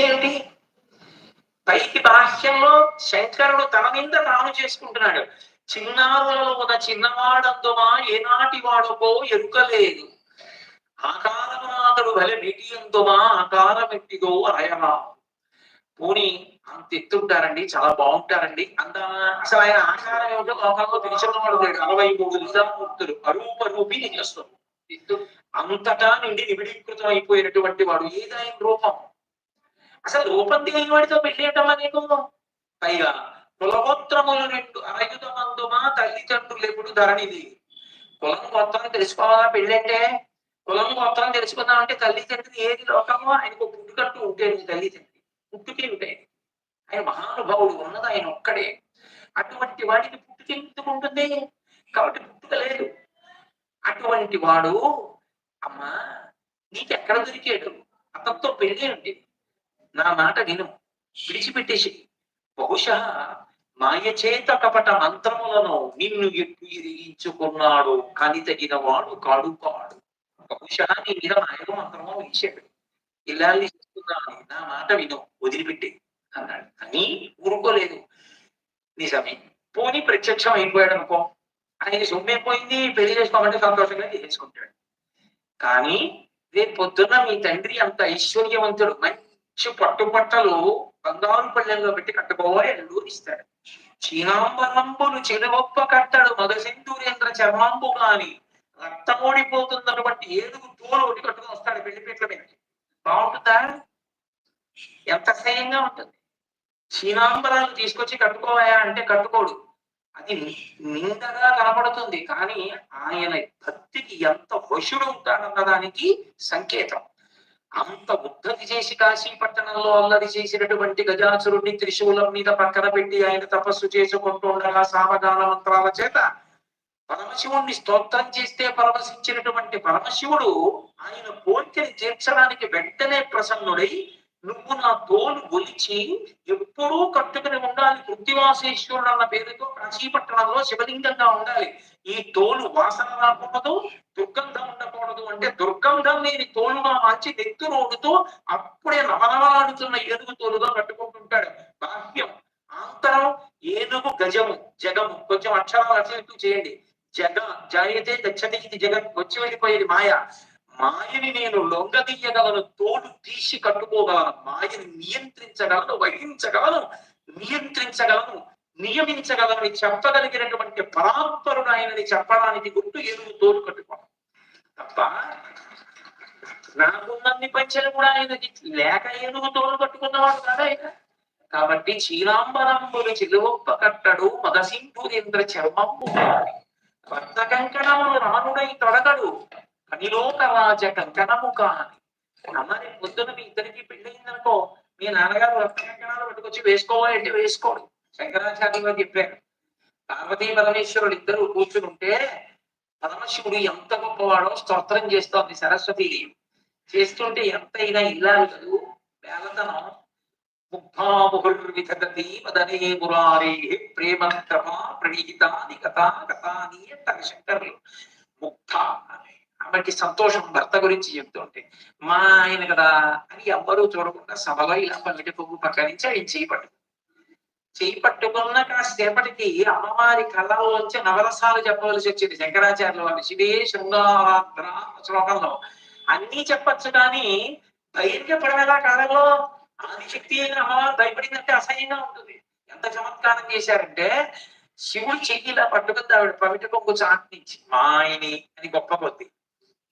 ఏమిటి పైకి బాహ్యంలో శంకరుడు తన మీద తాను చేసుకుంటున్నాడు. చిన్నారులలో ఉన్న చిన్నవాడందుమా ఏనాటి వాడుకో ఎరుకలేదు. ఆకారమునాథుడు భలే మిటి అందుమా ఆకారమెట్టిదో అయమా పోని అంత ఎత్తుంటారండి చాలా బాగుంటారండి. అంత అసలు ఆయన ఆకారం ఏమిటో లోకంలో తెలిసినవాడు లేడు. అరవై మూడు లీలామూర్తులు అరూప రూపి నిజస్వం అంతటా నుండి నిబిడీకృతం అయిపోయినటువంటి వాడు ఏదాయన రూపం. అసలు రూపం తెలియని వాడితో పెళ్ళేయటమా నీకు? పైగా కులగోత్రములు రెండు అరయుధమందుమా తల్లిదండ్రులు ఎప్పుడు ధరణిది. కులం గోత్రం తెలుసుకోవాలా పెళ్ళంటే? కులం గోత్రం తెలుసుకుందాం అంటే తల్లిదండ్రులు ఏది లోకమో ఆయనకు పుట్టుకట్టు ఉంటే తల్లిదండ్రి. పుట్టుకే ఉంటాయి. ఆయన మహానుభావుడు ఉన్నది ఆయన ఒక్కడే. అటువంటి వాడికి పుట్టుక ఎందుకు ఉంటుంది? కాబట్టి పుట్టుక లేదు అటువంటి వాడు అమ్మా నీకెక్కడ దొరికాడు? అతనితో పెళ్ళి ఉంటుంది నా మాట విను. విడిచిపెట్టేసి బహుశా మాయచేత కపట మంత్రములను నిన్ను ఎట్టు కని తగిన వాడు కాడు కాడు. బహుశా నీ మీద మాయకు మంత్రము వేసాడు ఇల్లాలి చేస్తున్నాను నా మాట విను వదిలిపెట్టి అన్నాడు. అని ఊరుకోలేదు. నిజమే. పోనీ ప్రత్యక్షం అయిపోయాడు అనుకో. ఆయన సొమ్మేపోయింది పెళ్ళి చేసుకోమంటే సంతోషంగా చేసుకుంటాడు కానీ రేపు పొద్దున్న మీ తండ్రి అంత ఐశ్వర్యవంతుడు మంచి పట్టుబట్టలు బంగారు పళ్ళెంలో పెట్టి కట్టుకోవాలి ఎల్లు ఇస్తాడు చీనాంబరంబులు చెరుగొప్ప కట్టాడు మగ సింధూరేంద్ర చర్మాంబు గాని రక్తమోడిపోతున్నటువంటి ఏడుగు తోలు ఒకటి కట్టుకుని వస్తాడు పెళ్ళి పీట్ల మీద బాగుంటుందా ఎంత అసహ్యంగా ఉంటుంది చీనాంబరాలు తీసుకొచ్చి కట్టుకోవాయా అంటే కట్టుకోడు అది నిందగా కనపడుతుంది కానీ ఆయన భక్తికి ఎంత వశుడు ఉంటాడన్న దానికి సంకేతం అంత ఉద్ధతి చేసి కాశీ పట్టణంలో అల్లరి చేసినటువంటి గజాసురుడిని త్రిశూలం మీద పక్కన పెట్టి ఆయన తపస్సు చేసుకుంటూ ఉండగా సామగాన మంత్రాల చేత పరమశివుణ్ణి స్తోత్రం చేస్తే పరమశించినటువంటి పరమశివుడు ఆయన కోరికని తీర్చడానికి వెంటనే ప్రసన్నుడై నువ్వు నా తోలు ఒలిచి ఎప్పుడూ కట్టుకుని శివలింగాన్ని కృత్తివాసేశ్వరుడు అన్న పేరుతో కాశీపట్టణంలో శివలింగంగా ఉండాలి. ఈ తోలు వాసన రాకూడదు దుర్గంధం ఉండకూడదు అంటే దుర్గంధం లేని తోలుగా మార్చి నెత్తురోడుతూ అప్పుడే నవనవలాడుతున్న ఏనుగు తోలుగా కట్టుకుంటుంటాడు. బాహ్యం ఆంతరం ఏనుగు గజము జగము. కొంచెం అక్షరాలు అటు చేయండి. జగ జాయితే గచ్చతి ఇది జగత్ వచ్చి వెళ్ళిపోయేది మాయ. మాయని నేను లొంగదీయగలను తోడు తీసి కట్టుకోగలను మాయని నియంత్రించగలను వహించగలను. నియంత్రించగలను నియమించగలని చెప్పగలిగినటువంటి పరాత్పరుడు ఆయనని చెప్పడానికి గుర్తు ఎరువు తోడు కట్టుకోవడం. తప్ప నాకున్నన్ని పంచలు కూడా ఆయనకి లేక ఎరువు తోడు కట్టుకున్నవాడు కదా ఆయన? కాబట్టి చీరాంబరంబులు చిలువొప్ప కట్టడు మగసింధురేంద్ర చర్మంబు భర్త కంకణములు రానుడై తొడగడు కనిలోక రాజ కంకణము కాని. అమ్మని పొద్దున మీ ఇద్దరికి పెళ్ళయిందనుకో మీ నాన్నగారు రత్నకంకణాలు పట్టుకొచ్చి వేసుకోవాలంటే వేసుకోడు. శంకరాచార్య గారు చెప్పారు. పార్వతీ పరమేశ్వరుడు ఇద్దరు కూర్చుని ఉంటే పరమశివుడు ఎంత గొప్పవాడో స్తోత్రం చేస్తోంది సరస్వతి. చేస్తుంటే ఎంతైనా ఇల్లాలి కదూ వేలతనం. ముగ్ధాముహుర్విధగతి వదనే మురారే. ప్రేమ కృపా ప్రణీతాని కథా కథాని అంటారు శంకర్లు. ముగ్ధ ఆమెకి సంతోషం భర్త గురించి చెప్తుంటే మా ఆయన కదా అని ఎవ్వరూ చూడకుండా సభలో ఇలా పల్లెటి పువ్వు పక్క నుంచి ఆయన చేయి పట్టు చేయి పట్టుకున్న కాసేపటికి అమ్మవారి కళ్ళలోంచి నవరసాలు చెప్పవలసి వచ్చింది. శంకరాచార్యుల వారి శివే శృంగారాద్ర శ్లోకంలో అన్ని చెప్పచ్చు కానీ ధైర్యపడడం ఎలా కాలంలో ఆదిశక్తి అయిన అమ్మవారు భయపడిందంటే అసహ్యంగా ఉంటుంది. ఎంత చమత్కారం చేశారంటే శివుడు చెయ్యిలా పట్టుకుంది ఆవిడ పవిట కొంగు చాటినిచ్చి మా ఆయని అని గొప్ప కొద్ది.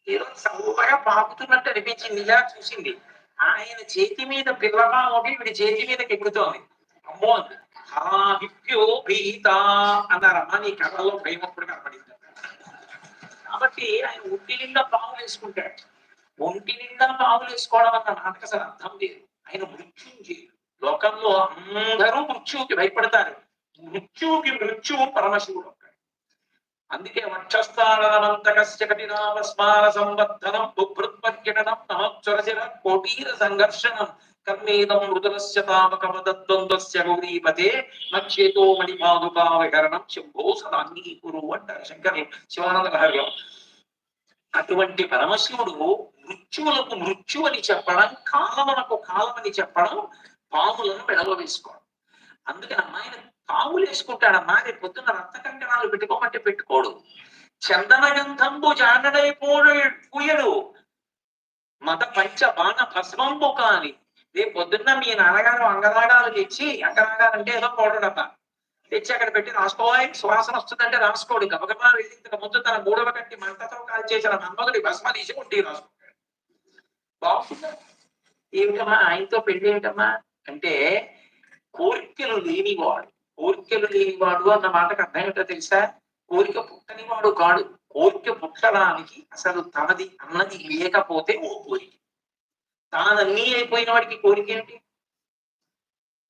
ఏదో చౌకగా పాకుతున్నట్టు అనిపించింది ఇలా చూసింది. ఆయన చేతి మీద పిల్లగా ఒకటి వీడి చేతి మీదకి ఎక్కుతోంది. అమ్మో అంది. హా భీత అన్నారమ్మా నీ కళ్ళలో భయం అప్పుడు కనపడింది. కాబట్టి ఆయన ఒంటి నిండా పావులు వేసుకుంటాడు. ఒంటి నిండా పావులు వేసుకోవడం అన్న నాటక అసలు అర్థం లేదు. ఆయన మృత్యుంజయుడు లోకంలో అందరూ మృత్యువుకి భయపడతారు. మృత్యువుకి మృత్యువు పరమశివుడు. అందుకే వక్షస్థానంతకస్య కఠినామ స్మార సంవర్ధనం బుభృత్పర్యటనం నమోచ్చరశిర కోటీర సంఘర్షణం. కర్మేదం మృదులస్య తామకమదద్వంద్వస్య గౌరీపతే మచ్చేతో మణిపాదుకా విహరణం శంభో సదాంగీకురు అంటారు శంకరులు శివానంద లహరిలో అటువంటి పరమశివుడు మృత్యువులకు మృత్యు అని చెప్పడం కాలమునకు కాలమని చెప్పడం పాములను మెడలో వేసుకోవడం అందుకని అమ్మాయిని పాములు వేసుకుంటాడమ్మా రేపు పొద్దున్న రక్త కంకణాలు పెట్టుకోమంటే పెట్టుకోడు. చందనగంధంబు జానడైపోడు పూయడు. మత పంచ బాణ భస్మంబు కాని రేపు పొద్దున్న మీ నాన్నగారు అంగరాగాలు తెచ్చి అంగరాగాలు అంటే ఏదో పౌడర్ తెచ్చి అక్కడ పెట్టి రాసుకోవాలి సువాసన వస్తుందంటే రాసుకోడు. గబగబా వెళ్ళి ఇంతకు ముందు తన మూడవ కంటి మంటతో కాల్ చేసిన మన్మధుడి భస్మ తీసి ఉండి రాసుకుంటాడు బాగుంటుందా ఏమిటమ్మా ఆయనతో పెళ్ళి ఏమిటమ్మా అంటే కోరికలు లేనివాడు. కోరికలు లేనివాడు అన్న మాటకు అర్థం ఏంటో తెలుసా? కోరిక పుట్టనివాడు కాడు. కోరిక పుట్టడానికి అసలు తనది అన్నది లేకపోతే ఓ కోరిక తానన్నీ అయిపోయిన వాడికి కోరిక ఏంటి?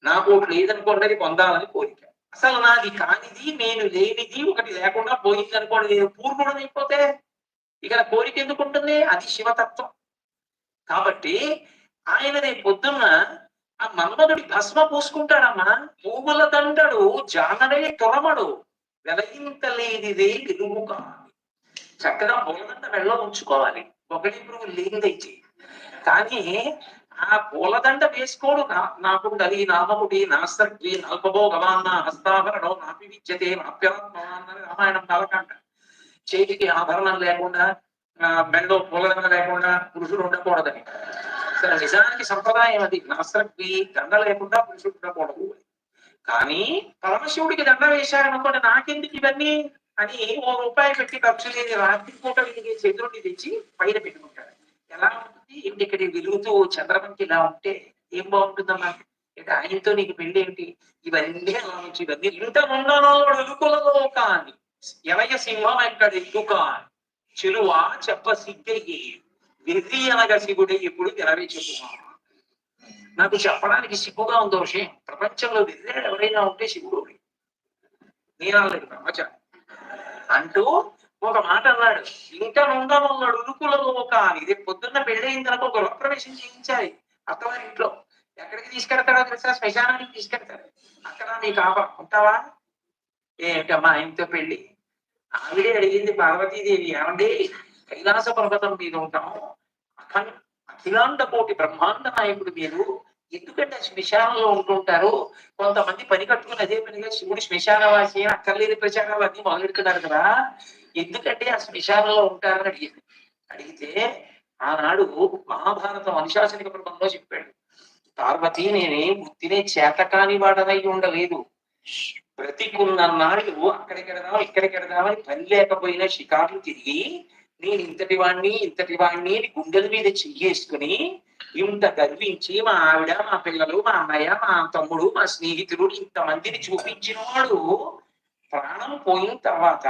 నాకు ఒకటి లేదనుకోండి అది పొందాలని కోరిక. అసలు నాది కానిది నేను లేనిది ఒకటి లేకుండా పోయింది అనుకోండి నేను పూర్ణుడు అయిపోతే ఇక కోరిక ఎందుకు ఉంటుంది? అది శివతత్వం. కాబట్టి ఆయన రేపు పొద్దున్న ఆ మన్మధుడి భస్మ పూసుకుంటాడమ్మా. పూముల దండడు జానడే తొరమడు. వెలయింతలేనిదే వెలుగు కావాలి చక్కగా పూలదండ వెళ్ళ ఉంచుకోవాలి. ఒకటి పురుగు లేనిదైతే కానీ ఆ పూలదండ వేసుకోడు నా నాకుండలి నామముడి నాస్త్రీ నల్పభోగవాన్న హస్తాభరణం నాపి విద్యతే నాప్యరాత్మవాన్నని రామాయణం కాలకంట చేతికి ఆభరణం లేకుండా ఆ మెడలో పూలదండ లేకుండా పురుషుడు ఉండకూడదని. సరే నిజానికి సంప్రదాయం అది. నాస్త్రీ దండ లేకుండా పురుషుడు ఉండకూడదు. కానీ పరమశివుడికి దండ వేశారనుకోండి నాకెందుకు ఇవన్నీ అని ఓ రూపాయి పెట్టి ఖర్చు లేని రాత్రి పూట వెలిగే చంద్రుడిని తెచ్చి పైన పెట్టుకుంటాడు ఎలా ఉంటుంది? ఏంటి ఇక్కడ వెలుగుతూ చంద్రమంకి ఇలా ఉంటే ఏం బాగుంటుందమ్మా? అంటే ఆయనతో నీకు పెళ్ళి ఏంటి? ఇవన్నీ ఆలోచించి. ఇవన్నీ ఇంత ముందనోడు ఎలుకలలో కాని ఎలయ సింహం ఎక్కడ ఎక్కువ కాని చెలువ చెప్ప సిగ్గయ్యే. వెర్రి అనగా శివుడే ఎప్పుడు తెరవే చెప్పుమా నాకు చెప్పడానికి సిగ్గుగా ఉందో విషయం. ప్రపంచంలో విధులు ఎవరైనా ఉంటే శివుడు నేను అనలేదు అంటూ ఒక మాట అన్నాడు. ఇంకా ఉండమన్నాడు ఉరుకులలో ఒక ఇది పొద్దున్న పెళ్ళయిన తర్వాత ఒక గృహప్రవేశం చేయించాలి. అత్తవారి ఇంట్లో. ఎక్కడికి తీసుకెడతాడో తెలుసా? శ్మశానానికి తీసుకెడతాడు అక్కడ నీకు ఆప ఉంటావా? ఏమిటమ్మా ఆయనతో పెళ్ళి ఆవిడే అడిగింది పార్వతీదేవి ఏమండి? కైలాస పర్వతం మీద ఉంటాం. అఖండ అఖిలాండ కోటి బ్రహ్మాండ నాయకుడు మీరు ఎందుకంటే శ్మశానంలో ఉంటుంటారు? కొంతమంది పని కట్టుకుని అదే పనిగా శివుడు శ్మశానవాసి అని అక్కర్లేని ప్రచారాలు అన్ని మొదలెడుతున్నారు కదా. ఎందుకంటే ఆ శ్మశానంలో ఉంటారని అడిగింది. అడిగితే ఆనాడు మహాభారతం అనుశాసనిక పర్వంలో చెప్పాడు పార్వతి నేనే బుద్ధినే చేతకాని వాడనై ఉండలేదు. బ్రతికున్న నాడు అక్కడికెడదాం ఇక్కడికెడదామని పని లేకపోయినా షికార్లు తిరిగి నేను ఇంతటి వాణ్ణి ఇంతటి వాణ్ణి అని గుండెల మీద చెయ్యేసుకుని ఇంత గర్వించి మా ఆవిడ మా పిల్లలు మా అన్నయ్య మా తమ్ముడు మా స్నేహితుడు ఇంతమందిని చూపించిన వాడు ప్రాణం పోయిన తర్వాత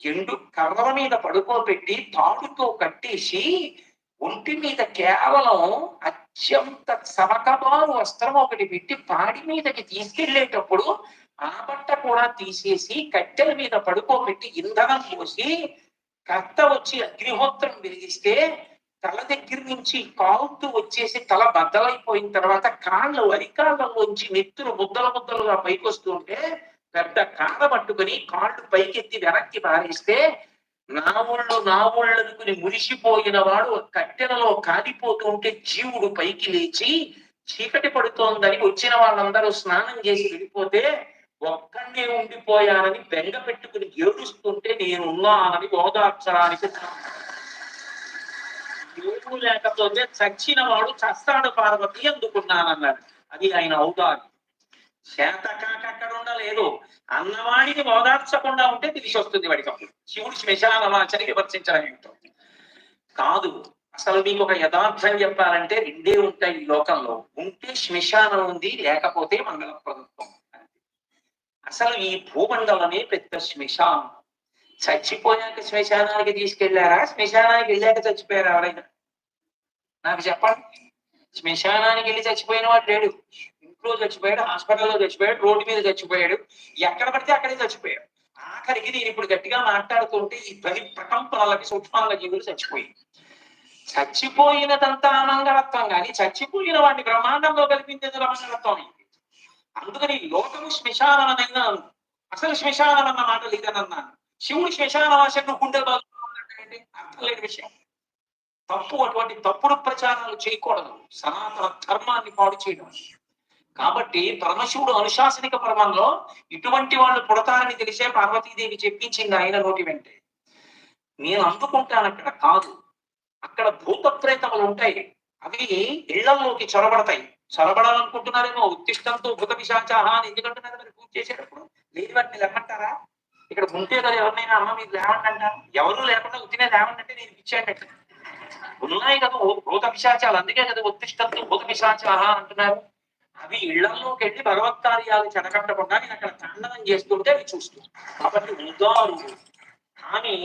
ఎండు కర్రల మీద పడుకోబెట్టి తాడుతో కట్టేసి ఒంటి మీద కేవలం అత్యంత సమకబారు వస్త్రం ఒకటి పెట్టి పాడి మీదకి తీసుకెళ్ళేటప్పుడు ఆ బట్ట కూడా తీసేసి కట్టెల మీద పడుకోబెట్టి ఇంధనం పోసి కర్త వచ్చి అగ్నిహోత్రం వెలిగిస్తే తల దగ్గర నుంచి కాలుతూ వచ్చేసి తల బద్దలైపోయిన తర్వాత కాళ్ళు అరికాళ్ళలోంచి నెత్తులు ముద్దలు ముద్దలుగా పైకి వస్తుంటే పెద్ద కాడ పట్టుకుని కాళ్ళు పైకెత్తి వెనక్కి పారేస్తే నా ఊళ్ళు నా ఊళ్ళు అనుకుని మురిసిపోయిన వాడు కట్టెలలో కాలిపోతూ ఉంటే జీవుడు పైకి లేచి చీకటి పడుతోందని వచ్చిన వాళ్ళందరూ స్నానం చేసి వెళ్ళిపోతే ఒక్కడే ఉండిపోయానని బెంగ పెట్టుకుని ఏడుస్తుంటే నేను ఉన్నానని ఓదార్చడానికి ఏడు లేకపోతే చచ్చిన వాడు చస్తాడు పార్వతి అందుకున్నానన్నాడు. అది ఆయన ఔదార్యం. చేత కాక అక్కడ ఉండలేదు. అన్నవాడిని ఓదార్చకుండా ఉంటే తెలిసి వస్తుంది వాడికి అప్పుడు. శివుడు శ్మశానమాచని విమర్శించడం ఏంటో. కాదు అసలు మీకు ఒక యథార్థం చెప్పాలంటే రెండే ఉంటాయి ఈ లోకంలో. ఉంటే శ్మశానం ఉంది లేకపోతే మంగళ ప్రభుత్వం అసలు ఈ భూమండలమే పెద్ద శ్మశానం. చచ్చిపోయాక శ్మశానానికి తీసుకెళ్ళారా? శ్మశానానికి వెళ్ళాక చచ్చిపోయారా ఎవరైనా? నాకు చెప్పండి. శ్మశానానికి వెళ్ళి చచ్చిపోయిన వాడు లేడు. ఇంట్లో చచ్చిపోయాడు హాస్పిటల్లో చచ్చిపోయాడు రోడ్డు మీద చచ్చిపోయాడు. ఎక్కడ పడితే అక్కడే చచ్చిపోయాడు. ఆఖరికి నేను ఇప్పుడు గట్టిగా మాట్లాడుతుంటే ఈ పది ప్రకంపనలకి సూక్ష్మాల జీవులు చచ్చిపోయి చచ్చిపోయినదంతా అమంగళత్వం కానీ చచ్చిపోయిన వాడిని బ్రహ్మాండంలో కల్పించేది అమంగళత్వం అయింది అందుకని లోకము శ్మశానమైనా అసలు శ్మశానం అన్న మాట లేదనన్నాను శివుడు శ్మశానవాసంలో వాసను గుండె బాగుందంటే అర్థం లేని విషయం. తప్పు అటువంటి తప్పుడు ప్రచారాలు చేయకూడదు. సనాతన ధర్మాన్ని పాడు చేయడం. కాబట్టి పరమశివుడు అనుశాసనిక పర్వంలో ఇటువంటి వాళ్ళు పుడతారని తెలిసే పార్వతీదేవి చెప్పించింది ఆయన నోటి వెంటే. నేను అందుకుంటాను అక్కడ కాదు. అక్కడ భూత ప్రేతములు ఉంటాయి. అవి ఇళ్ళలోకి చొరబడతాయి. చొరబడాలనుకుంటున్నారేమో ఉత్తిష్టంతో ఉపత విశాచాహ అని ఎందుకంటున్నారు మరి పూజ చేసేటప్పుడు లేని వాటిని లేమంటారా ఇక్కడ ఉంటే కదా ఎవరినైనా అమ్మ మీకు లేవండి అంటారు. ఎవరు లేకుండా ఉత్తినే లేవండి అంటే నేను ఇచ్చాను ఉన్నాయి కదా భూత పిశాచాలు అందుకే కదా ఉత్తిష్టంతో భూత పిశాచాహ అంటున్నారు. అవి ఇళ్ళలోకి వెళ్ళి భగవత్ కార్యాలు చెడగట్టకుండా నేను అక్కడ ఖండనం చేస్తుంటే అవి చూస్తూ కాబట్టి ఉదారు. కానీ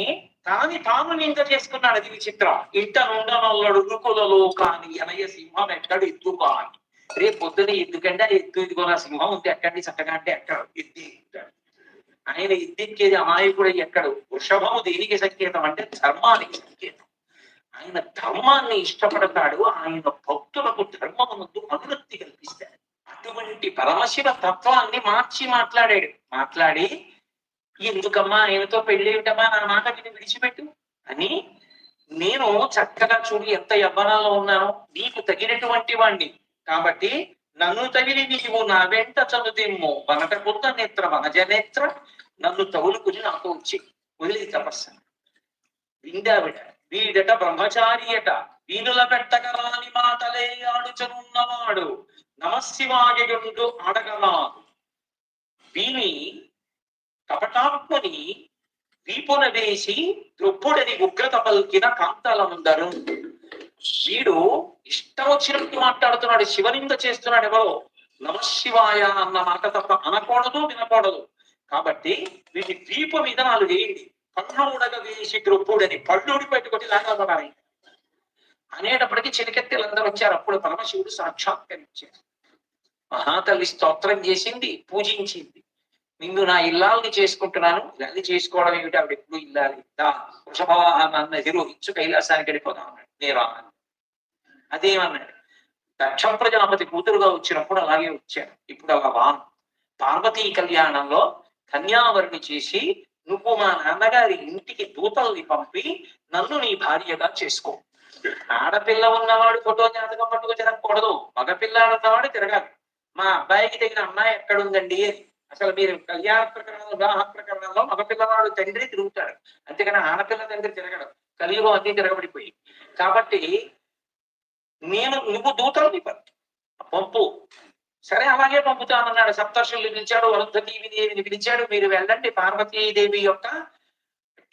తాని తాను నింద చేసుకున్నాడు అది విచిత్రం. ఇంట నుండనల్లడు రుకులలో కాని ఎనయ సింహం ఎక్కడ ఎత్తు కాని. రేపు పొద్దున ఎందుకంటే ఎద్దు ఎత్తు ఇదిగో నా సింహం ఉంది ఎక్కండి చక్కగా అంటే ఎక్కడ? ఎత్తి ఆయన ఎద్దెక్కేది అమాయకుడు ఎక్కడు? వృషభము దేనికి సంకేతం అంటే ధర్మానికి సంకేతం. ఆయన ధర్మాన్ని ఇష్టపడతాడు ఆయన భక్తులకు ధర్మమునందు అనురక్తి కల్పిస్తాడు. అటువంటి పరమశివ తత్వాన్ని మార్చి మాట్లాడాడు. మాట్లాడి ఎందుకమ్మా ఆయనతో పెళ్ళి ఏమిటమ్మా? నా మాట నేను విడిచిపెట్టు. అని నేను చక్కగా చూడు ఎంత యవ్వనంలో ఉన్నానో నీకు తగినటువంటి వాణ్ణి. కాబట్టి నన్ను తగిలి నీవు నా వెంట చదువుదేమో వనట బుద్ధ నేత్ర వనజ నేత్ర నన్ను తగులుకుని నాతో వచ్చి వదిలి తపస్సు. విందావిడ వీడట బ్రహ్మచారియట వీనుల పెట్టగరాని మాటలే ఆడుచనున్నవాడు. నమశివాయుడు అడగరాదు వీని కపటాత్మని వీపున వేసి ద్రొప్పుడని ఉగ్రత పలికిన కాంతలందరూ వీడు ఇష్టం వచ్చినట్టు మాట్లాడుతున్నాడు శివనింద చేస్తున్నాడు ఎవరో. నమశివాయ అన్న మాట తప్ప అనకూడదు వినకూడదు. కాబట్టి వీటి దీపం మీద నాలుగు వేయండి. పన్ను ఉడగ వేసి గ్రొప్పుడని పళ్ళుడి పెట్టుకొని లాగబడాలి అనేటప్పటికీ చిలికెత్తెలందరూ వచ్చారు. అప్పుడు పరమశివుడు సాక్షాత్కరించారు మహాతల్లి స్తోత్రం చేసింది పూజించింది. నిన్ను నా ఇల్లాలని చేసుకుంటున్నాను ఇలాంటి చేసుకోవడం ఏమిటి? ఆవిడ ఎప్పుడు ఇల్లాలి. దా వృషభవాహనాన్ని కైలాసానికి వెళ్ళిపోదాం అన్నాడు. నేను అదేమన్నాడు? దక్ష ప్రజాపతి కూతురుగా వచ్చినప్పుడు అలాగే వచ్చాడు. ఇప్పుడు అలా వాను పార్వతీ కళ్యాణంలో కన్యావరిని చేసి నువ్వు మా నాన్నగారి ఇంటికి దూతల్ని పంపి నన్ను నీ భార్యగా చేసుకో. ఆడపిల్ల ఉన్నవాడు ఫోటో జాతకం పట్టుకు తిరగకూడదు మగపిల్లాడు ఉన్నవాడు తిరగాలి. మా అబ్బాయికి తగిన అమ్మాయి ఎక్కడుందండి? అని. అసలు మీరు కళ్యాణ ప్రకరణంలో వివాహ ప్రకరణంలో మగపిల్లవాడు తండ్రి తిరుగుతాడు. అంతేకాని ఆడపిల్ల తండ్రి తిరగడం. కలియుగం అన్ని తిరగబడిపోయి కాబట్టి నేను నువ్వు దూతల్ని పంపు పంపు. సరే అలాగే పంపుతానన్నాడు. సప్తర్షుల్ని పిలిచాడు వరుంధతీవి దేవిని పిలిచాడు. మీరు వెళ్ళండి పార్వతీదేవి యొక్క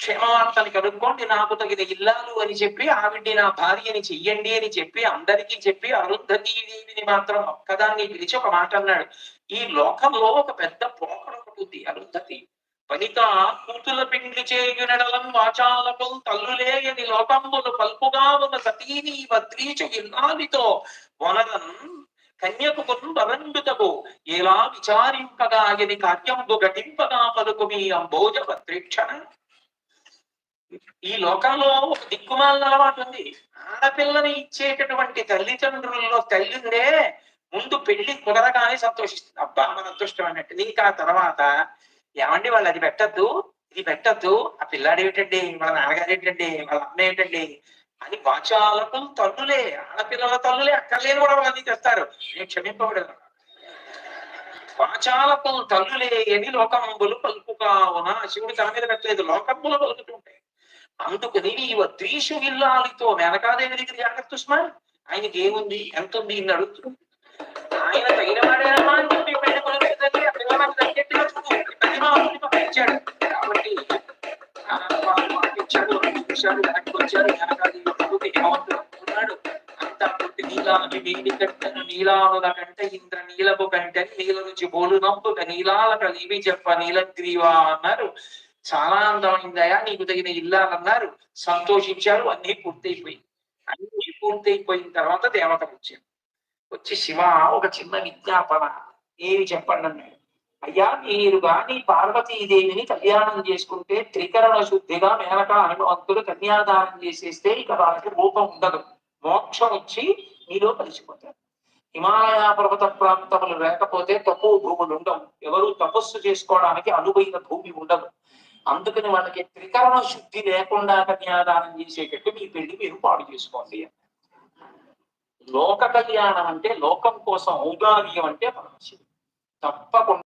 క్షేమవార్తని కనుక్కోండి నాకు తగిన ఇల్లాలు అని చెప్పి ఆవిడ్ని నా భార్యని చెయ్యండి అని చెప్పి అందరికీ చెప్పి అరుంధతీదేవిని మాత్రం ఒక్కదాన్ని పిలిచి ఒక మాట అన్నాడు. ఈ లోకంలో ఒక పెద్ద పోకడ ఒకటి ఉంది. అరుంధతి ఫలిత కూతుల పిండి చేయునడలం వాచాలకం తల్లులేయని లోకంబులు పల్పుగా ఉన్న సతీని వద్రీచు ఇల్లాలితో వనరన్ కన్యకు వరండుతకు ఎలా విచారింపగా ఎని కార్యంబు ఘటింపగా పలుకు మీ అంబోజ భద్రీక్షణ. ఈ లోకంలో ఒక దిక్కుమాలిన అలవాటు ఉంది. ఆడపిల్లని ఇచ్చేటటువంటి తల్లిదండ్రుల్లో తల్లి ముందు పెళ్ళి కుదరగానే సంతోషిస్తుంది. అబ్బా మన అదృష్టం అన్నట్టు. ఇంకా తర్వాత ఏమండి వాళ్ళు అది పెట్టద్దు ఇది పెట్టద్దు. ఆ పిల్లాడు ఏమిటండి? వాళ్ళ నాన్నగారు ఏంటండి వాళ్ళ అమ్మ ఏంటండి అని వాచాలకు తల్లులే ఆడపిల్లల తల్లులే అక్కర్లేని కూడా వాళ్ళని తెస్తారు. నేను క్షమింపబడదు వాచాలకు తల్లులే అని లోకంబులు పలుకుకావున శివుడు తన మీద పెట్టలేదు. లోకంబులు పలుకుతుంటాయి అందుకని నీవు ద్వేషు ఇల్లాలితో వెనకాదేవి దగ్గర జాగ్రత్త సుమా ఆయనకి ఏముంది ఎంత ఉంది ఇన్ని అడుగుతూ ఆయన తగిన వాడేనమ్మా అని చెప్పి పెళ్ళి కొడుకు తగ్గట్టుగా చూడు కాబట్టి చూశాడు హేమంతుడు అనుకున్నాడు పుట్టి కట్టను ఇంద్ర నీలపు కంటే నీల నుంచి బోలు నంపుక నీలాల కలివి చెప్ప నీలగ్రీవా అన్నారు. చాలా అందమైందయా నీకు తగిన ఇల్లాలన్నారు. సంతోషించారు అన్ని పూర్తయిపోయి అన్ని పూర్తయిపోయిన తర్వాత దేవత వచ్చారు. వచ్చి శివ ఒక చిన్న విజ్ఞాపన ఏమి చెప్పండి అన్నాడు అయ్యా మీరు గాని పార్వతీదేవిని కళ్యాణం చేసుకుంటే త్రికరణ శుద్ధిగా మేనక హనుమంతుడు కన్యాదానం చేసేస్తే ఇక వాళ్ళకి రూపం ఉండదు. మోక్షం వచ్చి మీలో కలిసిపోతారు. హిమాలయ పర్వత ప్రాంతములు లేకపోతే తప్పు భూములు ఉండవు. ఎవరు తపస్సు చేసుకోవడానికి అనువైన భూమి ఉండదు. అందుకని వాళ్ళకి త్రికరణ శుద్ధి లేకుండా కన్యాదానం చేసేటట్టు మీ పెళ్ళి మీరు పాడు చేసుకోండి లోక కళ్యాణం అంటే లోకం కోసం ఔదార్యం అంటే పరమశివుడు తప్పకుండా